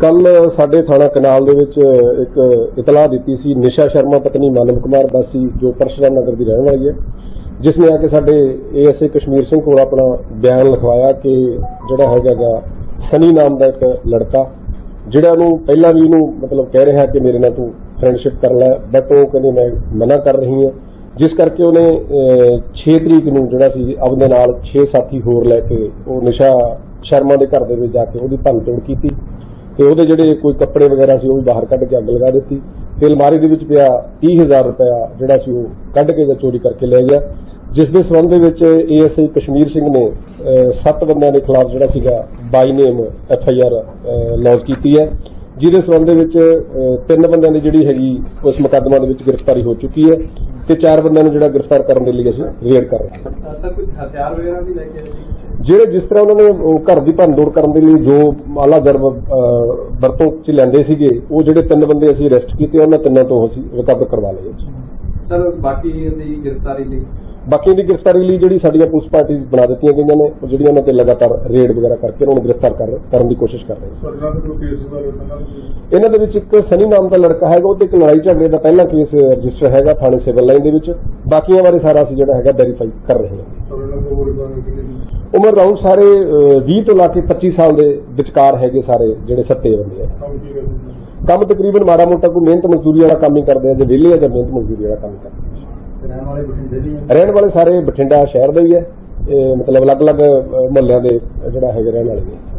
ਕੱਲ ਸਾਡੇ ਥਾਣਾ ਕਨਾਲ ਦੇ ਵਿੱਚ ਇੱਕ ਇਤਲਾਹ ਦਿੱਤੀ ਸੀ। ਨਿਸ਼ਾ ਸ਼ਰਮਾ, ਪਤਨੀ ਮਾਨਵ ਕੁਮਾਰ, ਬਾਸੀ, ਜੋ ਪਰਸ਼ਰਾਮ ਨਗਰ ਦੀ ਰਹਿਣ ਵਾਲੀ ਹੈ। ਜਿਸ ਨੇ ਆ ਕੇ ਸਾਡੇ ਏਐਸਏ ਕਸ਼ਮੀਰ ਸਿੰਘ ਕੋਲ ਆਪਣਾ ਬਿਆਨ ਲਿਖਵਾਇਆ ਕਿ ਜਿਹੜਾ ਹੈਗਾਗਾ ਸਨੀ ਨਾਮ ਦਾ ਇੱਕ ਲੜਕਾ ਜਿਹੜਾ ਨੂੰ ਪਹਿਲਾਂ ਵੀ ਇਹਨੂੰ ਮਤਲਬ ਕਹਿ ਰਿਹਾ ਕਿ ਮੇਰੇ ਨਾਲ ਤੂੰ ਫਰੈਂਡਸ਼ਿਪ ਕਰ ਲੈ ਬਟ ਉਹ ਕਹਿੰਦੇ ਮੈਂ ਮਨਾ ਕਰ ਰਹੀ ਹਾਂ। ਜਿਸ ਕਰਕੇ ਉਹਨੇ ਅਹ, 6 ਤਰੀਕ ਨੂੰ ਜਿਹੜਾ ਸੀ ਆਪਦੇ ਨਾਲ 6 ਸਾਥੀ ਹੋਰ ਲੈ ਕੇ ਉਹ ਨਿਸ਼ਾ ਸ਼ਰਮਾ ਦੇ ਘਰ ਦੇ ਵਿੱਚ ਜਾ ਕੇ ਉਹਦੀ ਭੰਨ ਤੋੜ ਕੀਤੀ। ਤੇ ਉਹਦੇ ਜਿਹੜੇ ਕੋਈ ਕੱਪੜੇ ਵਗੈਰਾ ਸੀ ਉਹ ਵੀ ਬਾਹਰ ਕੱਢ ਕੇ ਅੱਗ ਲਗਾ ਦਿੱਤੀ। ਤੇ ਅਲਮਾਰੀ ਦੇ ਵਿੱਚ ਪਿਆ 30000 ਰੁਪਇਆ ਜਿਹੜਾ ਸੀ ਉਹ ਕੱਢ ਕੇ ਜਾਂ ਚੋਰੀ ਕਰਕੇ ਲੈ ਗਿਆ। ਜਿਸ ਦੇ ਸਬੰਧ ਦੇ ਵਿੱਚ ਏਐਸਆਈ ਕਸ਼ਮੀਰ ਸਿੰਘ ਨੇ ਸੱਤ ਬੰਦਿਆਂ ਦੇ ਖਿਲਾਫ ਜਿਹੜਾ ਸੀਗਾ by name F I R launch ਕੀਤੀ ਹੈ। ਜਿਹਦੇ ਸਬੰਧ ਦੇ ਵਿੱਚ ਤਿੰਨ ਬੰਦਿਆਂ ਦੀ ਜਿਹੜੀ ਹੈਗੀ ਉਸ ਮੁਕੱਦਮਾ ਦੇ ਵਿੱਚ ਗ੍ਰਿਫਤਾਰੀ ਹੋ ਚੁੱਕੀ ਹੈ ਤੇ ਚਾਰ ਬੰਦਿਆਂ ਨੂੰ ਜਿਹੜਾ ਗ੍ਰਿਫਤਾਰ ਕਰਨ ਦੇ ਲਈ ਅਸੀਂ ਰੇਡ ਕਰ ਰਹੇ ਹਾਂ। ਸਰ ਕੋਈ ਹਥਿਆਰ ਵਗੈਰਾ ਵੀ ਲੈ ਕੇ ਆਏ ਜਿਹੜੇ ਜਿਸ ਤਰ੍ਹਾਂ ਉਹਨਾਂ ਨੇ ਘਰ ਦੀ ਭੰਨਤੋੜ ਕਰਨ ਦੇ ਲਈ ਜੋ ਆਲਾ ਜਰਬ ਵਰਤੋਂ ਚ ਲੈਂਦੇ ਸੀਗੇ ਉਹ ਜਿਹੜੇ ਤਿੰਨ ਬੰਦੇ ਅਸੀਂ ਅਰੈਸਟ ਕੀਤੇ ਉਹਨਾਂ ਤਿੰਨਾਂ ਤੋਂ ਅਸੀਂ ਰਿਕਵਰ ਕਰਵਾ ਲਏ। ਜੀ ਸਰ ਬਾਕੀ ਦੀ ਗ੍ਰਿਫਤਾਰੀ ਲਈ ਬਾਕੀ ਦੀ ਗ੍ਰਿਫਤਾਰੀ ਲਈ ਜਿਹੜੀ ਸਾਡੀਆਂ ਪੁਲਿਸ ਪਾਰਟੀਆਂ ਬਣਾ ਦਿੱਤੀਆਂ ਗਈਆਂ ਨੇ ਉਹ ਜਿਹੜੀਆਂ ਉਹਨਾਂ ਤੇ ਲਗਾਤਾਰ ਰੇਡ ਵਗੈਰਾ ਕਰਕੇ ਉਹਨਾਂ ਨੂੰ ਗ੍ਰਿਫਤਾਰ ਕਰ- ਕਰਨ ਦੀ ਕੋਸ਼ਿਸ਼ ਕਰ ਰਹੇ ਨੇ। ਇਹਨਾਂ ਦੇ ਵਿੱਚ ਇੱਕ ਸਨੀ ਨਾਮ ਦਾ ਲੜਕਾ ਹੈਗਾ ਉਹਤੇ ਇੱਕ ਲੜਾਈ ਝਗੜੇ ਦਾ ਪਹਿਲਾ ਕੇਸ ਰਜਿਸਟਰ ਹੈਗਾ ਥਾਣੇ ਸਿਵਲ ਲਾਈਨ ਦੇ ਵਿੱਚ। ਬਾਕੀਆਂ ਬਾਰੇ ਸਾਰਾ ਅਸੀਂ ਜਿਹੜਾ ਹੈਗਾ ਵੈਰੀਫਾਈ ਕਰ ਰਹੇ ਹਾਂ। ਉਮਰ ਰਾਉਂਡ ਸਾਰੇ 20 ਤੋਂ ਲਾ ਕੇ 25 ਸਾਲ ਦੇ ਵਿਚਕਾਰ ਹੈਗੇ ਸਾਰੇ ਜਿਹੜੇ ਸੱਤੇ ਬੰਦੇ ਆ। ਕੰਮ ਤਕਰੀਬਨ ਮਾੜਾ ਮੋਟਾ ਕੋਈ ਮਿਹਨਤ ਮਜ਼ਦੂਰੀ ਵਾਲਾ ਕੰਮ ਹੀ ਕਰਦੇ ਆ, ਜੇ ਵਿਹਲੇ ਆ ਜਾਂ ਮਿਹਨਤ ਮਜ਼ਦੂਰੀ ਵਾਲਾ ਕੰਮ ਕਰਦੇ ਰਹਿਣ ਵਾਲੇ ਸਾਰੇ ਬਠਿੰਡਾ ਸ਼ਹਿਰ ਦੇ ਹੀ ਹੈ ਇਹ ਮਤਲਬ ਅਲੱਗ-ਅਲੱਗ ਮੁਹੱਲਿਆਂ ਦੇ ਜਿਹੜਾ ਹੈਗੇ ਰਹਿਣ ਵਾਲੇ ਨੇ।